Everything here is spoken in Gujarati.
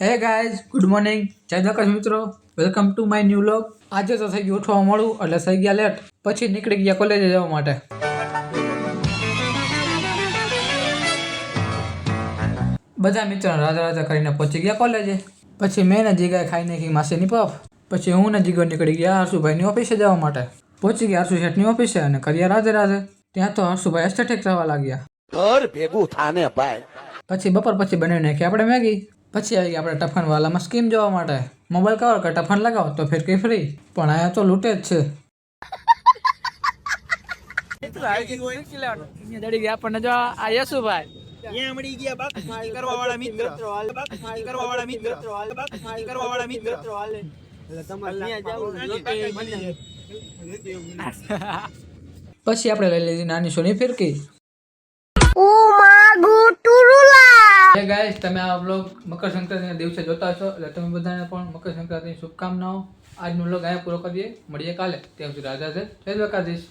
હે ગાઈઝ ગુડ મોર્નિંગ જય દ્વારકા મિત્રો. વેલકમ ટુ માય ન્યૂ લોક આજે તો થઈ ગયું ઉઠવા મળું એટલે થઈ ગયા લેટ પછી નીકળી ગયા કોલેજે જવા માટે. બધા મિત્રો રાજા રાજા કરીને પહોંચી ગયા કોલેજે પછી મેં ને જીગાએ ખાઈ નાખી માસીની પફ પછી હું ને જીગો નીકળી ગયા હર્ષુભાઈની ઓફિસે જવા માટે. પહોંચી ગયા હર્ષુ શેઠની ઓફિસે અને કર્યા રાધે રાધે. ત્યાં તો હર્ષુભાઈ એસ્થેટિક થવા લાગ્યા. ઘર ભેગું થાને ભાઈ. પછી બપોર પછી બનાવી નાખી આપણે મેગી. પછી આવી ગયા આપણે ટફન વાલામાં સ્કીમ જોવા માટે. મોબાઈલ કવર કે ટફન લગાવો તો ફિર કઈ ફ્રી. પણ અહીંયા તો લૂંટે જ છે. આપણને જો આ યશુભાઈ. કરવા વાળા મિત્ર. કરવા વાળા મિત્ર. કરવા વાળા મિત્ર. પછી આપણે લઈ લીધી નાની સોની ફિરકી. હે ગાઈસ તમે આ બ્લોગ મકર સંક્રાંતિના દિવસે જોતા છો એટલે તમે બધાને પણ મકર સંક્રાંતિની શુભકામનાઓ. આજનો બ્લોગ અહીંયા પૂરો કરીએ. મળીએ કાલે. ત્યાં સુધી રાજા છે. જય દ્વારકાધીશ.